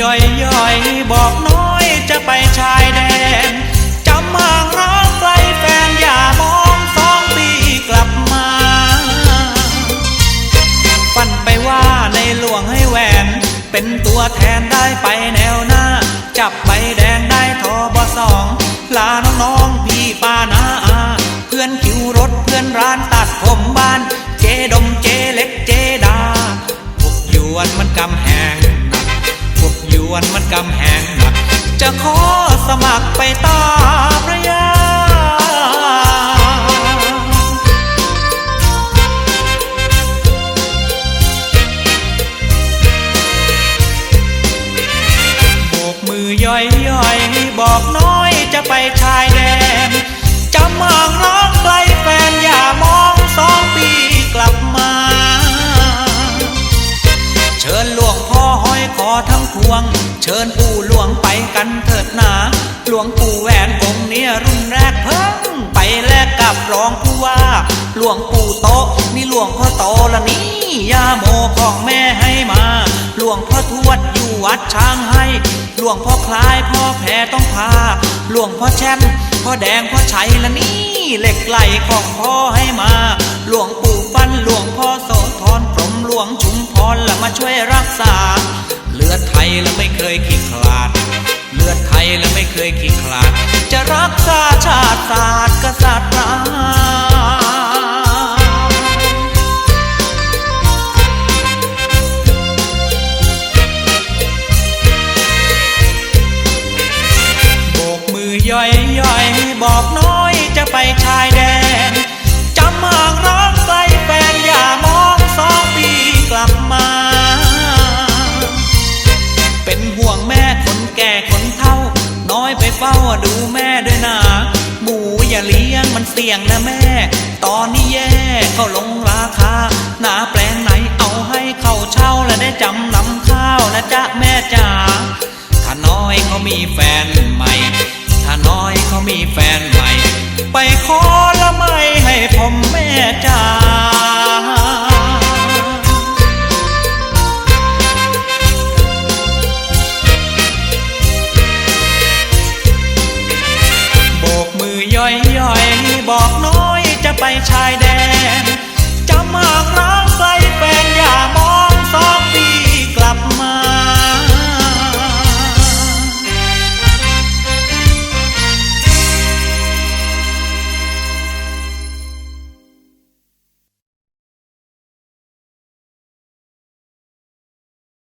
ย่อยย่อยบอกน้อยจะไปชายแดนจำมางร้างไกลแฟนอย่ามองสองปีกลับมาปั่นไปว่าในหลวงให้แหวน เป็นตัวแทนได้ไปแนวหน้า จับใบแดงได้ทอบสองลาน้องๆพี่ป้านาอา เพื่อนคิวรถเพื่อนร้านตัดผมบ้าน มันกำแหงหนัก จะขอสมัครไปตาพระยา โบกมือย่อยย่อยบอกน้อยจะไปชายแดน จะมองร้อง เชิญปู่หลวงไปกันเถิดหนาหลวงปู่แหวนองค์เนี้ยรุ่นแรกเพิ่งไปแลกกับรองผู้ว่า หลวงปู่โตนี่หลวงพ่อโตละนี่ยาโมของแม่ให้มา หลวงพ่อทวดอยู่วัดช้างให้ หลวงพ่อคล้ายพ่อแพ้ต้องพา หลวงพ่อแช่มพ่อแดงพ่อชัยละนี่เหล็กไหลของพ่อให้มา หลวงปู่ แล้วไม่เคยขี้ขลาด เลือดไทยแล้วไม่เคยขี้ขลาด จะรักษาชาติศาสตร์กษัตริย์ราโบกมือย่อยย่อยบอกน้อยจะไปชายแดนจำห่าง คนแก่คนเฒ่า น้อยไปเฝ้าดูแม่ด้วยนะหมูอย่าเลี้ยงมันเสี่ยงนะแม่ ตอนนี้แย่เขาลงราคา หนาแปลงไหนเอาให้เขาเช่าและได้จำนำข้าวนะจ๊ะแม่จ๋าถ้าน้อยเขามีแฟนใหม่ ถ้าน้อยเขามีแฟนใหม่ ไปขอ ย่อยย่อยบอกน้อยจะไปชายแดนจะมากรัก